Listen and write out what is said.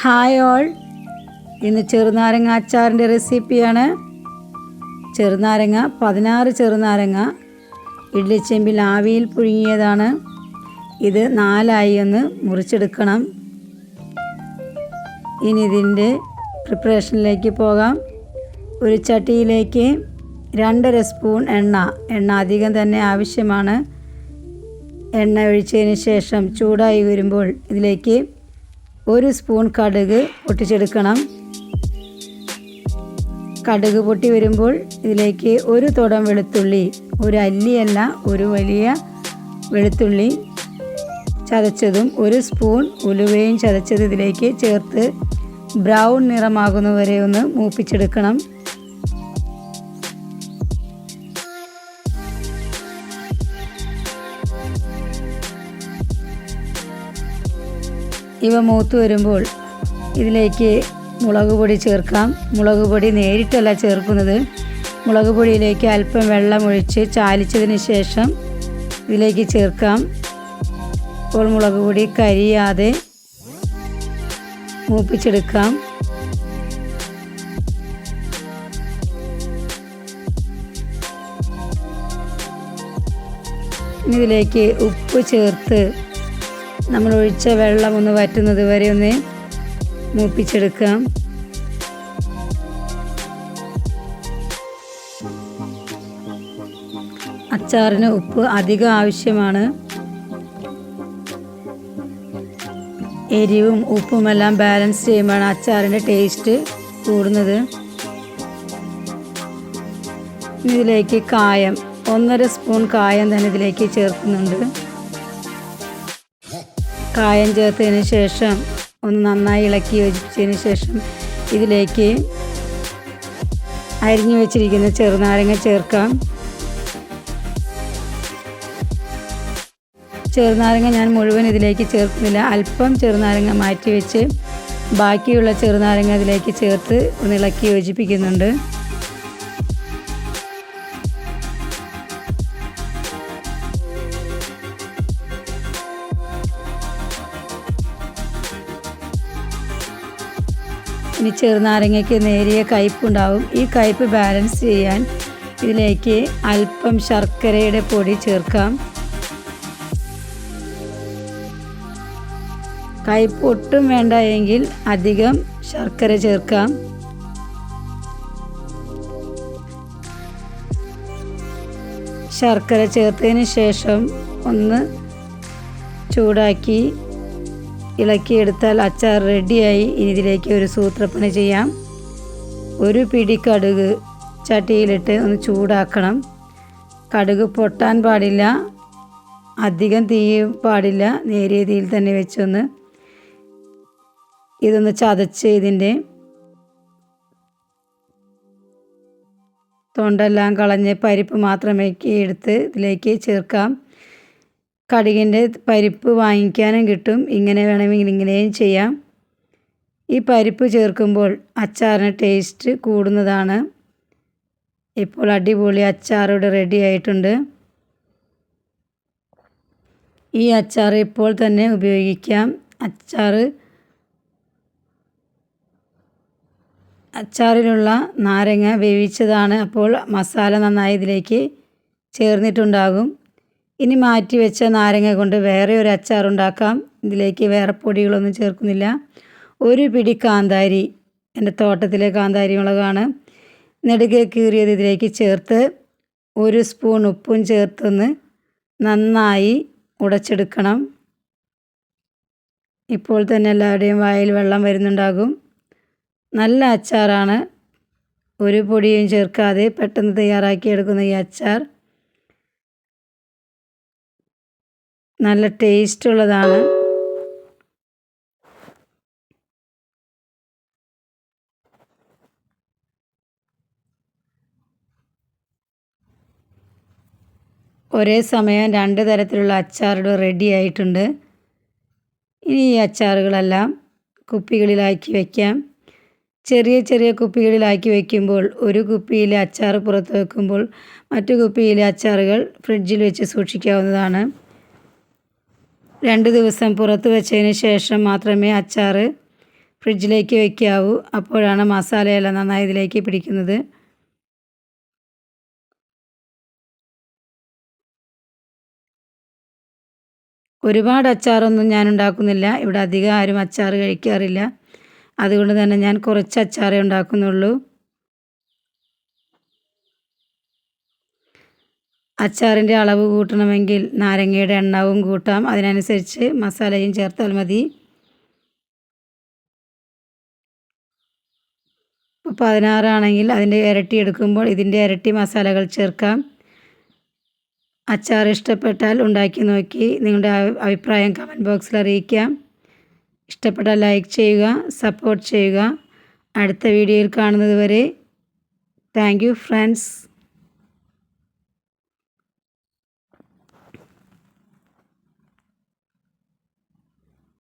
Hi all ഇന്ന് ചെറുനാരങ്ങ അച്ചാറിന്റെ റെസിപ്പിയാണ്. ചെറുനാരങ്ങ പതിനാറ് ചെറുനാരങ്ങ ഇഡ്ലിച്ചെമ്പിൽ ആവിയിൽ പുഴുങ്ങിയതാണ്. ഇത് നാലായി ഒന്ന് മുറിച്ചെടുക്കണം. ഇനി ഇതിന്റെ പ്രിപ്പറേഷനിലേക്ക് പോകാം. ഒരു ചട്ടിയിലേക്ക് രണ്ടര സ്പൂൺ എണ്ണ എണ്ണ അധികം തന്നെ ആവശ്യമാണ്. എണ്ണ ഒഴിച്ചതിന് ശേഷം ചൂടായി വരുമ്പോൾ ഇതിലേക്ക് ഒരു സ്പൂൺ കടുക് പൊട്ടിച്ചെടുക്കണം. കടുക് പൊട്ടി വരുമ്പോൾ ഇതിലേക്ക് ഒരു തുടം വെളുത്തുള്ളി ഒരു അല്ലിയല്ല ഒരു വലിയ വെളുത്തുള്ളി ചതച്ചതും ഒരു സ്പൂൺ ഉലുവയും ചതച്ചത് ഇതിലേക്ക് ചേർത്ത് ബ്രൗൺ നിറമാകുന്നവരെ ഒന്ന് മൂപ്പിച്ചെടുക്കണം. ഇവ മൂത്ത് വരുമ്പോൾ ഇതിലേക്ക് മുളക് പൊടി ചേർക്കാം. മുളക് പൊടി നേരിട്ടല്ല ചേർക്കുന്നത്. മുളക് പൊടിയിലേക്ക് അല്പം വെള്ളം ഒഴിച്ച് ചാലിച്ചതിന് ശേഷം ഇതിലേക്ക് ചേർക്കാം. ഇപ്പോൾ മുളക് പൊടി കരിയാതെ മൂപ്പിച്ചെടുക്കാം. ഇതിലേക്ക് ഉപ്പ് ചേർത്ത് നമ്മൾ ഒഴിച്ച വെള്ളം ഒന്ന് വറ്റുന്നത് വരെ ഒന്ന് മൂപ്പിച്ചെടുക്കാം. അച്ചാറിന് ഉപ്പ് അധികം ആവശ്യമാണ്. എരിവും ഉപ്പുമെല്ലാം ബാലൻസ് ചെയ്യുമ്പോഴാണ് അച്ചാറിന്റെ ടേസ്റ്റ് കൂടുന്നത്. ഇതിലേക്ക് കായം ഒന്നര സ്പൂൺ കായം തന്നെ ഇതിലേക്ക് ചേർക്കുന്നുണ്ട്. കായം ചേർത്തതിന് ശേഷം ഒന്ന് നന്നായി ഇളക്കി യോജിച്ചതിന് ശേഷം ഇതിലേക്ക് അരിഞ്ഞു വെച്ചിരിക്കുന്ന ചെറുനാരങ്ങ ചേർക്കാം. ചെറുനാരങ്ങ ഞാൻ മുഴുവൻ ഇതിലേക്ക് ചേർക്കുന്നില്ല. അല്പം ചെറുനാരങ്ങ മാറ്റി വെച്ച് ബാക്കിയുള്ള ചെറുനാരങ്ങ ഇതിലേക്ക് ചേർത്ത് ഒന്ന് ഇളക്കി യോജിപ്പിക്കുന്നുണ്ട്. ഇനി ചെറുനാരങ്ങയ്ക്ക് നേരിയ കയ്പുണ്ടാവും. ഈ കയ്പ് ബാലൻസ് ചെയ്യാൻ ഇതിലേക്ക് അല്പം ശർക്കരയുടെ പൊടി ചേർക്കാം. കയ്പ് ഒട്ടും വേണ്ട എങ്കിൽ അധികം ശർക്കര ചേർക്കാം. ശർക്കര ചേർത്തതിന് ശേഷം ഒന്ന് ചൂടാക്കി ഇളക്കിയെടുത്താൽ അച്ചാർ റെഡിയായി. ഇനി ഇതിലേക്ക് ഒരു സൂത്രപ്പണി ചെയ്യാം. ഒരു പിടി കടുക് ചട്ടിയിലിട്ട് ഒന്ന് ചൂടാക്കണം. കടുക് പൊട്ടാൻ പാടില്ല. അധികം തീയും പാടില്ല. നേരിയ തീയിൽ തന്നെ വെച്ചൊന്ന് ഇതൊന്ന് ചതച്ച് ഇതിന്റെ തൊണ്ടെല്ലാം കളഞ്ഞ് പരിപ്പ് മാത്രമേ എടുത്ത് ഇതിലേക്ക് ചേർക്കാം. കടുകിന്റെ പരിപ്പ് വാങ്ങിക്കാനും കിട്ടും. ഇങ്ങനെ വേണമെങ്കിൽ ഇങ്ങനെയും ചെയ്യാം. ഈ പരിപ്പ് ചേർക്കുമ്പോൾ അച്ചാറിന് ടേസ്റ്റ് കൂടുന്നതാണ്. ഇപ്പോൾ അടിപൊളി അച്ചാർ ഇവിടെ റെഡി ആയിട്ടുണ്ട്. ഈ അച്ചാർ ഇപ്പോൾ തന്നെ ഉപയോഗിക്കാം. അച്ചാർ അച്ചാറിലുള്ള നാരങ്ങ വേവിച്ചതാണ്. അപ്പോൾ മസാല നന്നായി ഇതിലേക്ക് ചേർന്നിട്ടുണ്ടാകും. ഇനി മാറ്റി വെച്ച നാരങ്ങ കൊണ്ട് വേറെ ഒരു അച്ചാർ ഉണ്ടാക്കാം ഇതിലേക്ക് വേറെ പൊടികളൊന്നും ചേർക്കുന്നില്ല. ഒരു പിടി കാന്താരി എന്റെ തോട്ടത്തിലെ കാന്താരി മുളകാണ്. നെടുകെ കീറിയത് ഇതിലേക്ക് ചേർത്ത് ഒരു സ്പൂൺ ഉപ്പും ചേർത്തൊന്ന് നന്നായി ഉടച്ചെടുക്കണം. ഇപ്പോൾ തന്നെ എല്ലാവരുടെയും വായിൽ വെള്ളം വരുന്നുണ്ടാകും. നല്ല അച്ചാറാണ്. ഒരു പൊടിയും ചേർക്കാതെ പെട്ടെന്ന് തയ്യാറാക്കിയെടുക്കുന്ന ഈ അച്ചാർ നല്ല ടേസ്റ്റ് ഉള്ളതാണ് ഒരേ സമയം രണ്ട് തരത്തിലുള്ള അച്ചാറുകൾ റെഡി ആയിട്ടുണ്ട്. ഇനി ഈ അച്ചാറുകളെല്ലാം കുപ്പികളിലാക്കി വയ്ക്കാം ചെറിയ ചെറിയ കുപ്പികളിലാക്കി വയ്ക്കുമ്പോൾ ഒരു കുപ്പിയിലെ അച്ചാർ പുറത്ത് വെക്കുമ്പോൾ മറ്റു കുപ്പിയിലെ അച്ചാറുകൾ ഫ്രിഡ്ജിൽ വെച്ച് സൂക്ഷിക്കാവുന്നതാണ്. രണ്ട് ദിവസം പുറത്ത് വെച്ചതിന് ശേഷം മാത്രമേ അച്ചാർ ഫ്രിഡ്ജിലേക്ക് വയ്ക്കാവൂ അപ്പോഴാണ് മസാലയെല്ലാം നന്നായി ഇതിലേക്ക് പിടിക്കുന്നത്. ഒരുപാട് അച്ചാറൊന്നും ഞാൻ ഉണ്ടാക്കുന്നില്ല. ഇവിടെ അധികം ആരും അച്ചാർ കഴിക്കാറില്ല. അതുകൊണ്ട് തന്നെ ഞാൻ കുറച്ച് അച്ചാറേ ഉണ്ടാക്കുന്നുള്ളൂ. അച്ചാറിന്റെ അളവ് കൂട്ടണമെങ്കിൽ നാരങ്ങയുടെ എണ്ണവും കൂട്ടാം. അതിനനുസരിച്ച് മസാലയും ചേർത്താൽ മതി. പതിനാറാണെങ്കിൽ അതിന്റെ ഇരട്ടി എടുക്കുമ്പോൾ ഇതിന്റെ ഇരട്ടി മസാലകൾ ചേർക്കാം. അച്ചാർ ഇഷ്ടപ്പെട്ടാൽ ഉണ്ടാക്കി നോക്കി. നിങ്ങളുടെ അഭിപ്രായം കമന്റ് ബോക്സിൽ അറിയിക്കാം. ഇഷ്ടപ്പെട്ടാൽ ലൈക്ക് ചെയ്യുക സപ്പോർട്ട് ചെയ്യുക. അടുത്ത വീഡിയോയിൽ കാണുന്നത് വരെ താങ്ക് ഫ്രണ്ട്സ്